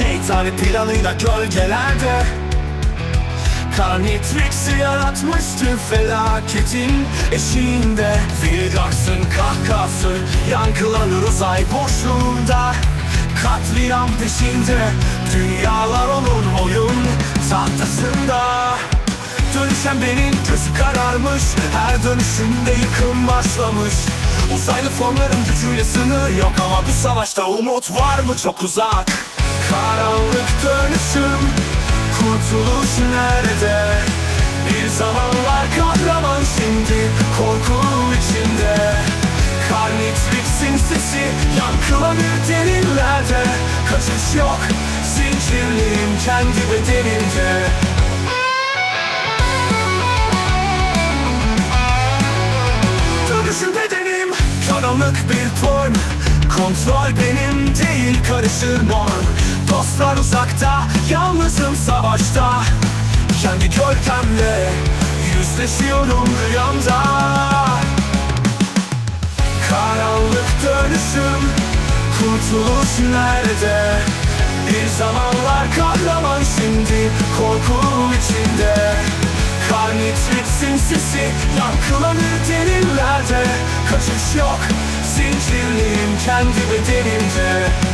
efsane planıyla gölgelerde. Carnitrix'i yaratmıştı felaketin eşiğinde. Vilgax'ın kahkası yankılanır uzay boşluğunda. Katliam peşinde dünyalar onun oyun tahtasında. Dönüşen benim gözü kararmış Her dönüşümde yıkım başlamış. Uzaylı formların gücüyle sınır yok Ama bu savaşta umut var mı? Çok uzak Karanlık dönüşüm Kurtuluş nerede? Bir zamanlar kahraman şimdi Korku içinde. Carnitrix'in sesi yankılanır derinlerde. Kaçış yok Zincirliyim kendi bedenimde. Dönüşüm bedenim Karanlık bir form. Kontrol benim değil karışır norm Dostlar uzakta Yalnızım savaşta. Kendi gölgemle Yüzleşiyorum rüyamda. Karanlık dönüşüm Kurtuluş nerede? Bir zamanlar kahraman şimdi Korku içinde. Carnitrix'in sesi Yankılanır derinlerde. Kaçış yok Zincirliyim kendi bedenimde